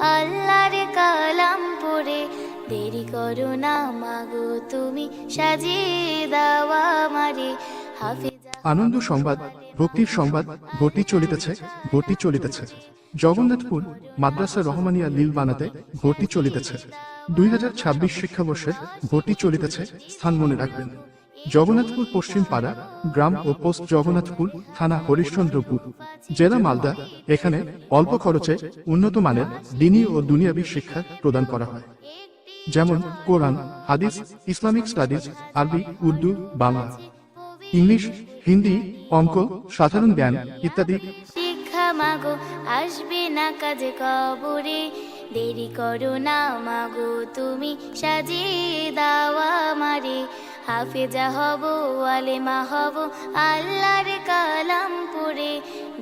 আল্লাহর কালাম পড়ে। দেরি করো না, মাগো, তুমি দাওয়া আনন্দ সংবাদ, ভক্তির সংবাদ ভর্তি চলিতেছে ভর্তি চলিতেছে। জগন্নাথপুর, মাদ্রাসা রহমানিয়া লীল বানাতে ভর্তি চলিতেছে। দুই হাজার ছাব্বিশ শিক্ষাবর্ষের ভর্তি চলিতেছে, স্থান মনে রাখবেন। জগন্নাথপুর পশ্চিম পাড়া গ্রাম ও পোস্ট জগন্নাথপুর থানা হরিশ্চন্দ্রপুর, জেলা মালদা, এখানে অল্প খরচে উন্নত মানের দিনী ও দুনিয়াবী শিক্ষা প্রদান করা হয়। যেমন কোরআন, হাদিস, ইসলামিক স্টাডিজ, আরবি, উর্দু, বাংলা। ইংলিশ, হিন্দি, অঙ্ক, সাধারণ জ্ঞান ইত্যাদি। শিক্ষা মাগো, আসবে না কাজে কবরে। দেরি করো না মাগো, তুমি সাজিয়ে হাফেজা হব আলেমা হব আল্লাহর কালাম পড়ে।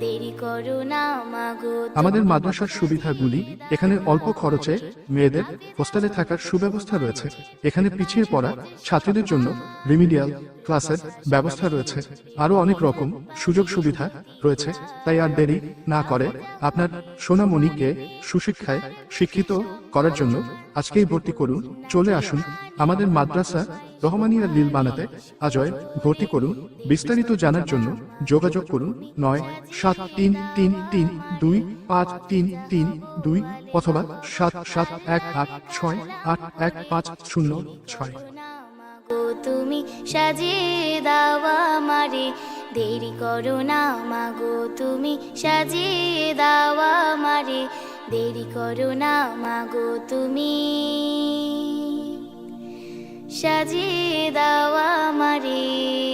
দেরি করো না মাগো আমাদের মাদ্রাসার সুবিধাগুলি এখানে অল্প খরচে মেয়েদের হোস্টেলে থাকার সুব্যবস্থা রয়েছে। এখানে পিছিয়ে পড়া ছাত্রীদের জন্য রিমিডিয়াল ক্লাসের ব্যবস্থা রয়েছে। আরও অনেক রকম সুযোগ সুবিধা রয়েছে তাই আর দেরি না করে আপনার সোনামণিকে সুশিক্ষায় শিক্ষিত করার জন্য আজকেই ভর্তি করুন। চলে আসুন আমাদের মাদ্রাসা রহমানিয়া লীল বানাতে আজয় ভর্তি করুন। বিস্তারিত জানার জন্য যোগাযোগ করুন নয় সাত তিন তিন তিন দুই পাঁচ তিন তিন দুই অথবা সাত সাত এক আট ছয় আট এক পাঁচ শূন্য ছয়। তুমি সাজিয়ে দাওয়া মারে দেরি করো না মাগো। তুমি সাজিয়ে দাওয়া মারে দেরি করো না মাগো। তুমি সাজিয়ে দাওয়া মারে